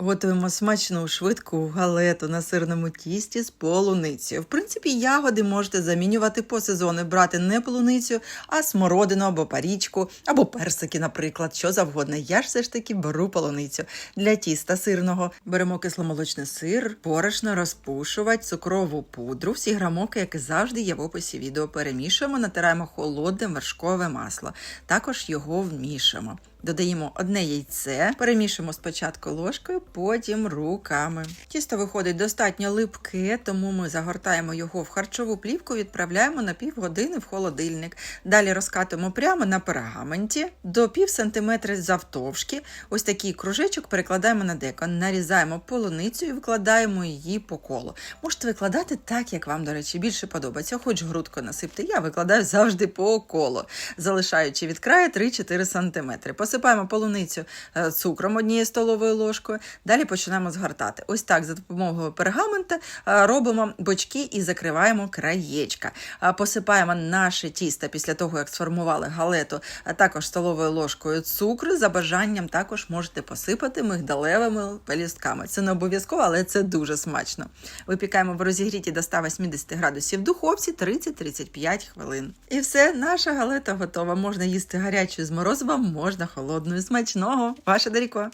Готуємо смачну швидку галету на сирному тісті з полуницею. В принципі, ягоди можете замінювати по сезону, брати не полуницю, а смородину або парічку, або персики, наприклад, що завгодно. Я ж все ж таки беру полуницю. Для тіста сирного беремо кисломолочний сир, борошно, розпушувач, цукрову пудру, всі грамовки, як і завжди є в описі відео. Перемішуємо, натираємо холодне вершкове масло. Також його вмішуємо. Додаємо одне яйце, перемішуємо спочатку ложкою, потім руками. Тісто виходить достатньо липке, тому ми загортаємо його в харчову плівку, відправляємо на півгодини в холодильник. Далі розкатуємо прямо на пергаменті до пів сантиметра завтовшки. Ось такий кружечок перекладаємо на деко, нарізаємо полуницю і викладаємо її по колу. Можете викладати так, як вам, до речі, більше подобається. Хоч грудку насипте, я викладаю завжди по колу, залишаючи від краю 3-4 сантиметри. Посипаємо полуницю е, цукром однією столовою ложкою. Далі починаємо згортати. Ось так за допомогою пергамента е, робимо бочки і закриваємо краєчка. Е, Посипаємо наше тісто після того, як сформували галету, також столовою ложкою цукру. За бажанням також можете посипати мигдалевими пелюстками. Це не обов'язково, але це дуже смачно. Випікаємо в розігріті до 180 градусів в духовці 30-35 хвилин. І все, наша галета готова. Можна їсти гарячою з морозивом, можна холодною. Смачного. Ваша Даріко.